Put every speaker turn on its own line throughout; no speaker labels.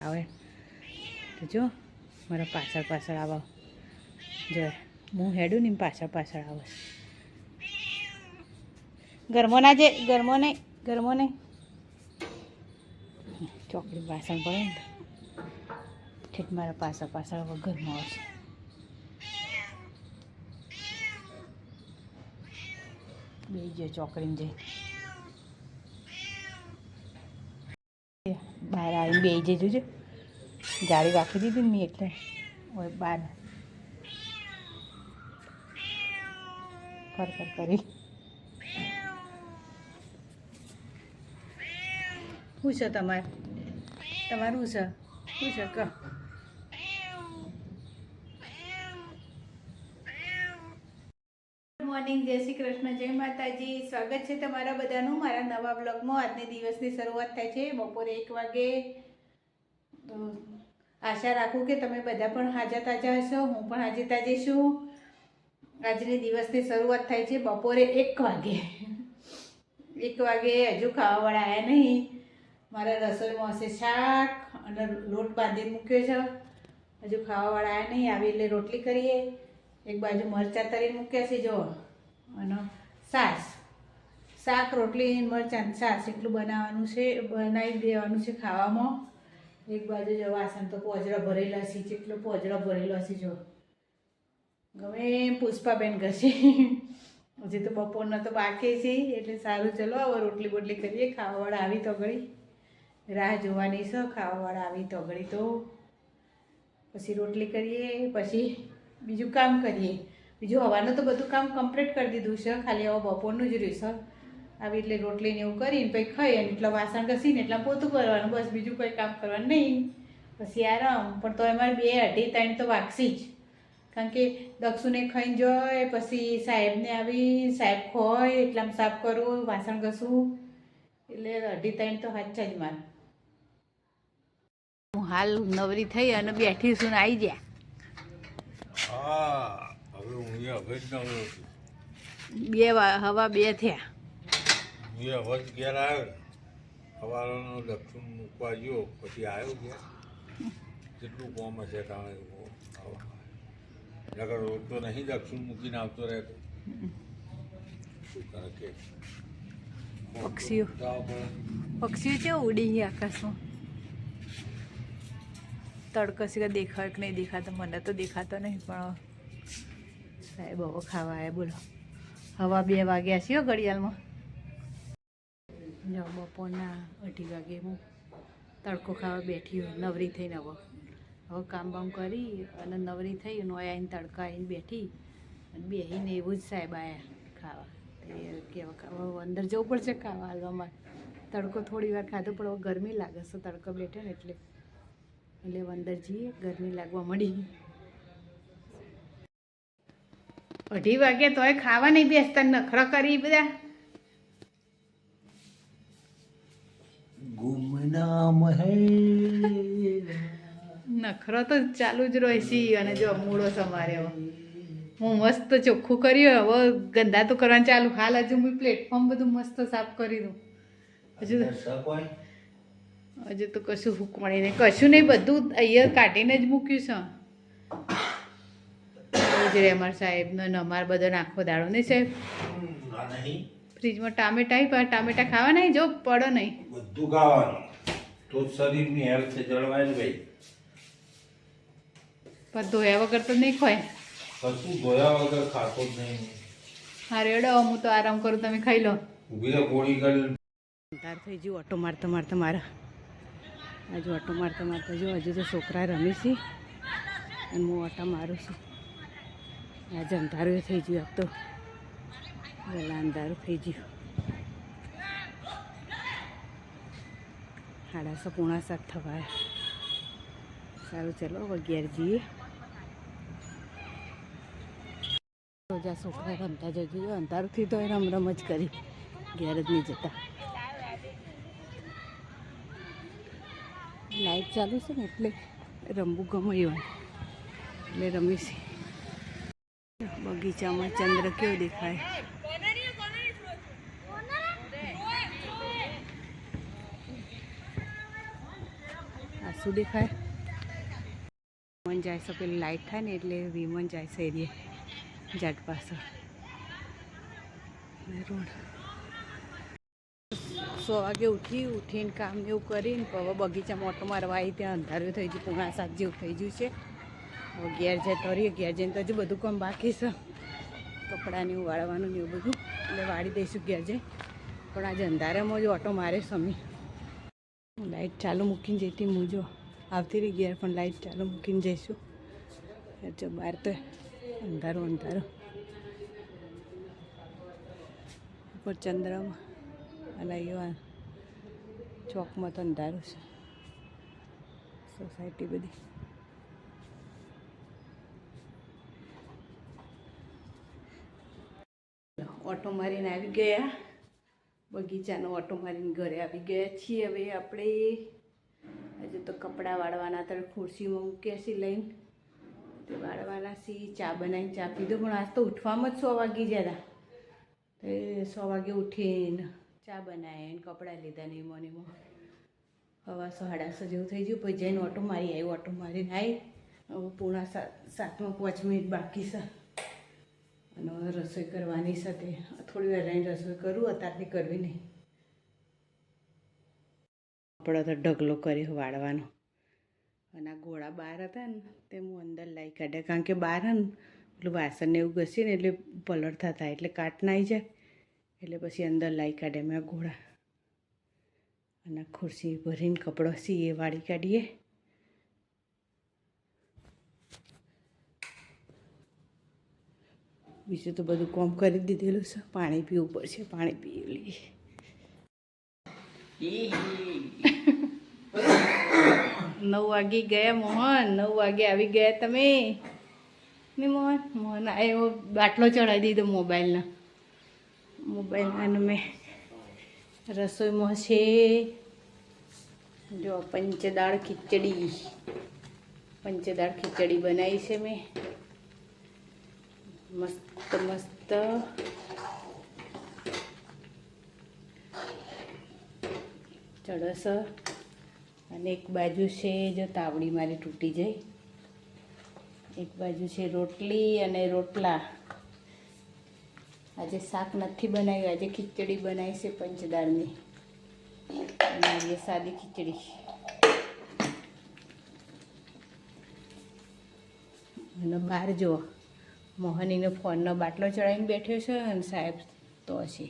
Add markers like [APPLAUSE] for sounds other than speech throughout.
આવે. તો જો, મારા પાછળ પાછળ આવો. જો, હું હેડું ને પાછળ પાછળ આવો. ગરમો ના જે, ગરમો નહીં ગરમો નહીં. ચોકડી પાછળ પડે ને ઠીક મારા પાછળ પાછળ આવો, ગરમો આવશે. બે ગયો ચોકડીને જઈ બહાર આવીને બે જઈ જોજો જાળી રાખી દીધી ને મેં એટલે. હોય બહાર ફર ફર કરી. શું છે તમારે? તમારું છે? શું છે? કહો. મોર્નિંગ, જય શ્રી કૃષ્ણ, જય માતાજી. સ્વાગત છે તમારા બધાનું મારા નવા બ્લોગમાં. આજની દિવસની શરૂઆત થાય છે બપોરે એક વાગે. આશા રાખું કે તમે બધા પણ હાજર તાજા હશો, હું પણ હાજર તાજી છું. આજની દિવસની શરૂઆત થાય છે બપોરે એક વાગે. એક વાગે હજુ ખાવાવાળા આવ્યા નહીં. મારા રસોઈમાં હશે શાક અને લોટ બાંધી મૂક્યો છે. હજુ ખાવાવાળા આવ્યા નહીં. આવી એટલે રોટલી કરીએ. એક બાજુ મરચાં તરી મૂક્યા છે જો અને સાસ શાક, રોટલી, મરચાં છાશ એટલું બનાવવાનું છે, બનાવી દેવાનું છે ખાવામાં. એક બાજુ જો વાસણ તો પોજરા ભરેલા છે જેટલો પોજરો ભરેલો છે જો ગમે પુષ્પાબેન કરશે. હજી તો બપોરના તો બાકી છે, એટલે સારું, ચલો, હવે રોટલી બોટલી કરીએ. ખાવાવાળા આવી તો ઘડી રાહ જોવાની છે, ખાવાવાળા આવી તો ઘડી તો. પછી રોટલી કરીએ, પછી બીજું કામ કરીએ. બીજું હવાનું તો બધું કામ કમ્પ્લીટ કરી દીધું છે. ખાલી હવે બપોરનું જ રહ્યું છે. આવી એટલે રોટલીને એવું કરીને પછી ખાઈ અને એટલા વાસણ ઘસીને એટલા પોતું કરવાનું બસ બીજું કોઈ કામ કરવાનું નહીં. પછી આરામ. પણ તો એમાં બે અઢી ત્રણ તો વાગશી જ. કારણ કે દક્ષુને ખાઈને જાય, પછી સાહેબને આવી, સાહેબ ખોય એટલામાં સાફ કરું, વાસણ ઘસું. એટલે અઢી ત્રણ તો હાચા જ માર. હું હાલ નવરી થઈ અને બેઠી છું આવી ગયા
હા હવે હું અહીંયા હવે જ આવ્યો છું.
બે હવા બે થયા.
હું હવે જ ઘેર આવ્યો હવાનો સવારનો દક્ષિણ મૂકવા ગયો પછી આવ્યો ઘેર. કેટલું કોમ હશે તાણે નગર રોજ તો નહીં દક્ષિણ મૂકીને આવતો રહેતો. શું કરે કે?
પક્ષીઓ. પક્ષીઓ કેવું ઉડી ગયા આકાશમાં? તડકો સિવાય દેખાય કે નહીં દેખાતો મને તો દેખાતો નહીં, પણ સાહેબ હવે ખાવા આવ્યા બોલો. હવા બે વાગ્યા છે હો ઘડિયાળમાં. જો બપોરના અઢી વાગે હું તડકો ખાવા બેઠી હોય, નવરી થઈને હવે. હવે કામ બામ કરી અને નવરી થઈ નો આવીને તડકા આવીને બેઠી અને બેસીને એવું જ સાહેબ આવ્યા ખાવા. તે કેવા અંદર જવું પડશે ખાવા હાલવામાં. તડકો થોડી વાર ખાધો, પણ હવે ગરમી લાગે છે, તડકો બેઠો ને એટલે. એટલે જઈએ ગરમી લાગવા મળી અઢી વાગે તોય ખાવા નહીં બેસતા નખરા કરી બધા.
ગુમનામ હે.
નખરો તો ચાલુ જ રહે છે અને જો મૂળો સમારે હું મસ્ત ચોખ્ખું કર્યું હવે ગંદા તો કરવાનું ચાલુ. હાલ હજુ હું પ્લેટફોર્મ બધું મસ્ત સાફ કરી દઉં. હજુ હજુ તો કશું હુકવાણી નહીં. કશું નહીં બધું અહીંયા કાઢીને જ મૂક્યું છે. રોજ રે અમારા સાહેબનો ને અમારે બધો નાખો દાડો નહીં સાહેબ?
નહીં.
ફ્રીજમાં ટામેટા પણ ટામેટા ખાવા નહીં? જો પડો નહીં.
બધું ખાવાનું. તો શરીરની હેલ્થ જળવાય ને ભાઈ.
પણ ધોયા વગર તો નહીં ખોય
કશું ધોયા વગર ખાતો જ નહીં.
હા રેડો હું તો આરામ કરું તમે ખાઈ લો.
ઊભી તો ગોળી કરી
તાર થઈ ગયું ઓટો મારતા મારતા મારા. હજુ ઓટો મારતા મારતા જો હજુ તો છોકરા રમે છે. અને હું ઓટા મારું છું. આજે અંધારું થઈ ગયું આપ તો. વહેલા અંધારું થઈ ગયું. સાડા સો પોણા સાત થવાય. સારું, ચલો અગિયાર જઈએ. રોજા છોકરા રમતા જજો. અંધારુંથી તો એ રમ જ કરી. ઘેર જ નહીં જતા. લાઈટ ચાલુ છે ને એટલે રમવું ગમે એવું એટલે રમીશ બગીચામાં ચંદ્ર કેવો દેખાય? આ શું દેખાય? વિમન જાય છે, પેલી લાઈટ થાય ને એટલે વિમન જાય છે એરિયે જાટ પાસે રોડ. સો વાગે ઉઠી, ઉઠીને કામ એવું કરીને હવે બગીચામાં ઓટો મારવા આવી ત્યાં અંધારું થઈ ગયું, પૂણા સાત જેવું થઈ ગયું છે. હવે ઘેર જાય તો રહીએ, ઘેર જઈને તો હજુ બધું કામ બાકી છે. કપડાને એવું વાળવાનું ને એવું બધું. એટલે વાળી દઈશું ઘેર જઈ પણ આજે અંધારામાં જ ઓટો મારે સમી. લાઇટ ચાલુ મૂકીને જઈતી હું આવતી રહી ઘેર, પણ લાઇટ ચાલુ મૂકીને જઈશું. જો બહાર તો અંધારું અંધારું. ઉપર ચંદ્રમાં. અને અહીંયા ચોકમાં તો અંધારું છે. સોસાયટી બધી. ઓટો મારીને આવી ગયા. બગીચાનો ઓટો મારીને ઘરે આવી ગયા છીએ હવે આપણે. હજુ તો કપડાં વાળવાના ત્યારે ખુરશીમાં મૂક્યા છીએ લઈને. તે વાળવાના છીએ, ચા બનાવીને ચા પીધો, પણ આજ તો ઉઠવામાં જ સો વાગી ગયા હતા સો વાગે ઉઠીને ચા બનાવીને કપડાં લીધા ને એમાં ને સો હવા સાડાસો જેવું થઈ ગયું, પછી જઈને ઓટો મારી આવી ઓટો મારીને આવી હવે પૂણા સાત સાતમાં પાંચ મિનિટ બાકી છે. અને હવે રસોઈ કરવાની સાથે થોડી વાર રહીને રસોઈ કરું અત્યારથી કરવી નહીં. આપણે તો ઢગલો કર્યો વાળવાનો. અને આ ગોળા બહાર હતા ને, તે હું અંદર લાવી કાઢ્યા. કારણ કે બહાર ને પેલું વાસણને એવું ઘસીને એટલે પલળતા થાય એટલે કાટ નાઈ જાય. એટલે પછી અંદર લાવી કાઢે, મેં ઘોડા અને ખુરશી ભરીને કપડો સી એ વાળી કાઢીએ. બીજું તો બધું કોમ કરી દીધેલું છે. પાણી પીવું પડશે, પાણી પી લઈએ. નવ વાગે ગયા મોહન, નવ વાગે આવી ગયા તમે. ને મોહન મોહન આવ્યો બાટલો ચડાવી દીધો મોબાઈલનો. મોબાઈલનો મેં રસોઈમાં છે. જો પંચદાળ ખીચડી. પંચદાળ ખીચડી બનાવી છે મેં. મસ્ત મસ્ત. ચડસ અને એક બાજુ છે જો તાવડી મારી તૂટી જાય. એક બાજુ છે રોટલી અને રોટલા. આજે શાક નથી બનાવ્યું, આજે ખીચડી બનાવી છે પંચદાળની. અને સાદી ખીચડી. અને બહાર જુઓ, મોહનીનો ફોનનો બાટલો ચડાવીને બેઠ્યો છે અને સાહેબ તો છે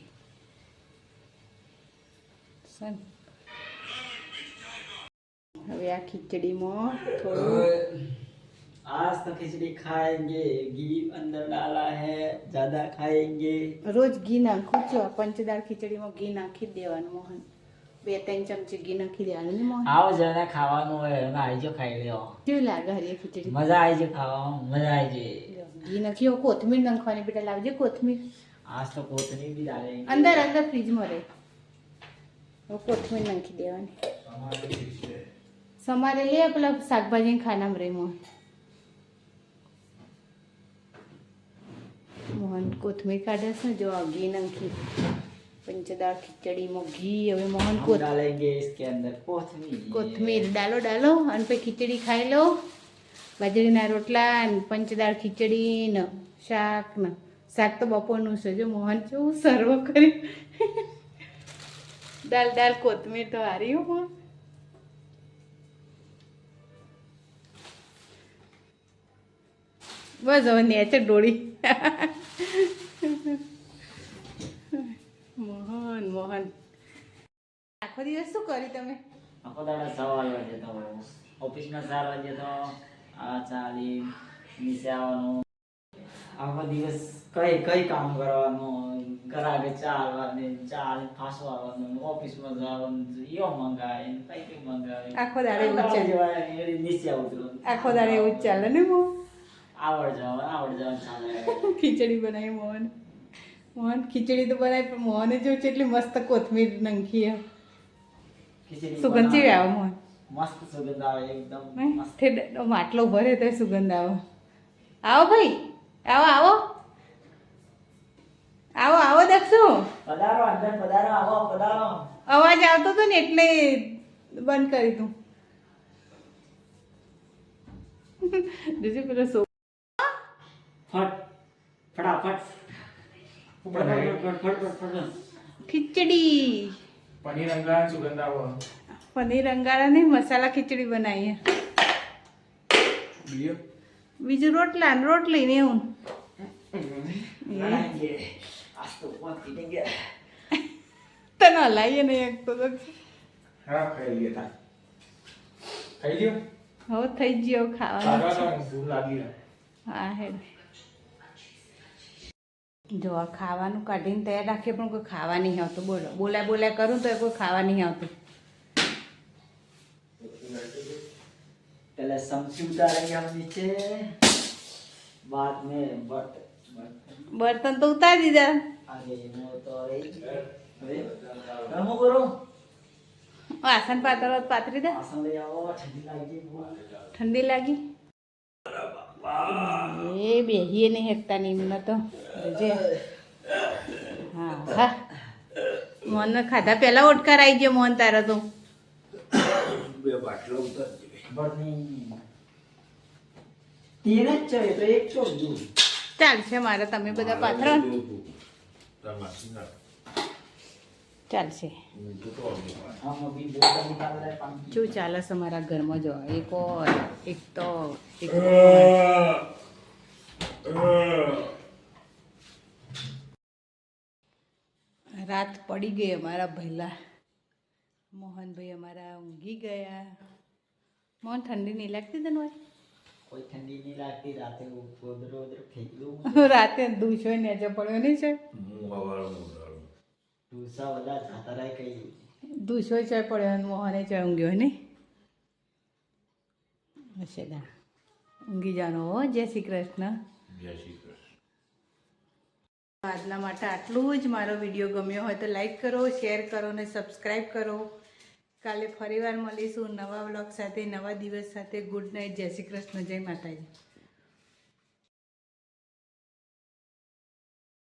હવે આ ખીચડીમાં થોડું
आज तो खिचड़ी खाएंगे घी अंदर डाला है ज्यादा खाएंगे
રોજ ઘી નાખું છું આ પંચદાળ ખીચડીમાં ઘી નાખી જ દેવાનું મોહન બે ત્રણ ચમચી ઘી નાખી દેવાનું ને મોહન
આવો જરા ખાવાનું હોય અને આઈજો ખાઈ લ્યો
કેવી લાગે હરી ખીચડી
મજા આવી છે ખાવામાં મજા આવી છે
ઘી નાખી હવે કોથમીર નાખવાની બેટા લાવજે કોથમીર
आज तो कोतनी भी डालेंगे
અંદર અંદર ફ્રીજમાં રહે હવે કોથમીર નાખી દેવાની સમારે લે પેલા શાકભાજી ખાનામાં રહી મોહન મોહન કોથમીર કાઢસ ને જો ઘી નંખી. પંચદાળ ખીચડીમાં ઘી હવે મોહન કોથમીર. ડાલો ડાલો અને પછી ખીચડી ખાઈ લો. બાજરીના રોટલા ને પંચદાળ ખીચડી ને શાક ને. શાક તો બપોરનું છે. જો મોહન કેવું સર્વ કરી દાલ દાલ કોથમીર તો હારી હું. બસ હવે નેચર ડોળી મોહન મોહન. આખો દિવસ શું કરી તમે?
આખો દાડા સવાર વાગે તો ઓફિસમાં ચાર વાગે તો આ ચાલી નીચે આવવાનું. આખો દિવસ કઈ કઈ કામ કરવાનું? ઘરાગે ચાલવાનું ચાલ ફાસવાનું ઓફિસમાં જવાનું યો મંગાવે કઈ કઈ મંગાવે?
આખો દાડે
નીચે ઉતરવાનું
આખો દાડે એવું ચાલે ને મોહન
આવડ જવાનું આવડ જવાનું સામે. [LAUGHS]
ખીચડી બનાવી મોહન. મોહન ખીચડી તો બનાવી પણ મોહને જો છે એટલી મસ્ત કોથમીર નાખી હે. સુગંધ કેવી આવે મોહન?
મસ્ત સુગંધ આવે એકદમ મસ્ત.
માટલો ભરે તો સુગંધ આવે. આવો ભાઈ આવો આવો. આવો આવો દક્ષુ
પધારો અંદર પધારો આવો પધારો.
અવાજ આવતો હતો ને એટલે બંધ કરી તું [LAUGHS] બીજું પેલો સો
ફટ. ફટાફટ. ફટ ફટ ફટ ફટ ફટ.
ખીચડી.
પનીર અંગારા સુગંધ આવો
પનીર અંગારા નહીં મસાલા ખીચડી બનાવીએ.
બીજો?
બીજું રોટલા રોટલી ને એવું. તને હલાવીએ ને એક તો
હા ખાઈ તા ખાઈ
હવે થઈ ગયો ખાવાનું. હા હેડ. જો આ ખાવાનું કાઢીને તૈયાર રાખીએ પણ કોઈ ખાવા નહીં આવતું. બોલો બોલાય બોલાય કરું તો એ કોઈ ખાવા નહીં આવતું.
પેલા સમસી ઉતારી આમ નીચે. બાદ મે
બર્તન તો ઉતારી દીધા.
આગે મો તો રહી હવે
આસન પાતળો પાતરી દે.
આસન લઈ આવો ઠંડી લાગી
ઠંડી લાગી. બરાબર એ બેહીએ નહીં હેકતા નહીં એમના તો જે ખાધા પહેલાં ઓટકાર આવી ગયો મોન તારા તો. ચાલશે મારા તમે બધા પાથરો. ચાલશે. શું ચાલે છે મારા ઘરમાં જો એક એક તો એક રાત પડી ગઈ અમારા ભૈલા મોહનભાઈ અમારા ઊંઘી ગયા. મોહન ઠંડી નહીં લાગતી તને
ભાઈ કોઈ ઠંડી નહીં લાગતી રાતે
રાતે દૂષો નેચે પડ્યો નહીં છે?
ડૂસા
બધા ચાય પડ્યો મોહને ચાય ઊંઘ્યો ને હશે દા. ઊંઘી જાનો હો જય શ્રી કૃષ્ણ.
જય શ્રી કૃષ્ણ.
આજના માટે આટલું જ મારો વીડિયો ગમ્યો હોય તો લાઈક કરો શેર કરો ને સબસ્ક્રાઈબ કરો. કાલે ફરીવાર મળીશું નવા બ્લોગ સાથે નવા દિવસ સાથે. ગુડ નાઇટ જય શ્રી કૃષ્ણ જય માતાજી.